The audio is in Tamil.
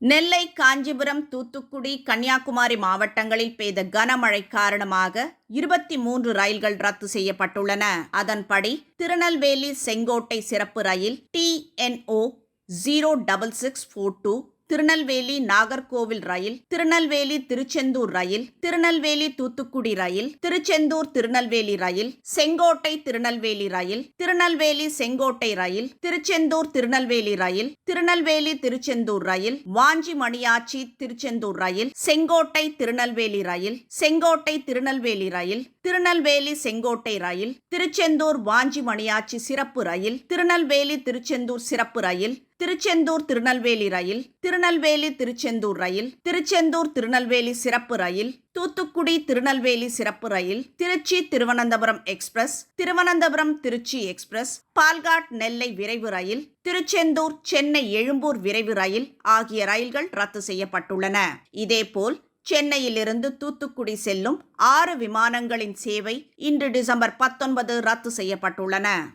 நெல்லை காஞ்சிபுரம் தூத்துக்குடி கன்னியாகுமரி மாவட்டங்களில் பெய்த கனமழை காரணமாக இருபத்தி மூன்று ரயில்கள் ரத்து செய்யப்பட்டுள்ளன. அதன்படி திருநெல்வேலி செங்கோட்டை சிறப்பு rail TNO zero double six four two Tirunelveli Nagercoil rail Tirunelveli Tiruchendur rail Tirunelveli Thoothukudi rail Tiruchendur Tirunelveli rail Sengottai Tirunelveli rail Tirunelveli Sengottai rail Tiruchendur Tirunelveli rail Tirunelveli Tiruchendur rail Vanchi Maniyachi Tiruchendur rail Sengottai Tirunelveli rail Sengottai Tirunelveli rail Tirunelveli Sengottai rail Tiruchendur Vanchi Maniyachi சிறப்பு ரயில் திருநெல்வேலி திருச்செந்தூர் சிறப்பு ரயில் திருச்செந்தூர் திருநெல்வேலி ரயில் திருநெல்வேலி திருச்செந்தூர் ரயில் திருச்செந்தூர் திருநெல்வேலி சிறப்பு ரயில் தூத்துக்குடி திருநெல்வேலி சிறப்பு rail Trichy Thiruvananthapuram express Thiruvananthapuram Trichy express Palghat Nellai விரைவு ரயில் திருச்செந்தூர் சென்னை எழும்பூர் விரைவு ரயில் ஆகிய ரயில்கள் ரத்து செய்யப்பட்டுள்ளன. இதேபோல் சென்னையிலிருந்து தூத்துக்குடி செல்லும் ஆறு விமானங்களின் சேவை இன்று டிசம்பர் பத்தொன்பது ரத்து செய்யப்பட்டுள்ளன.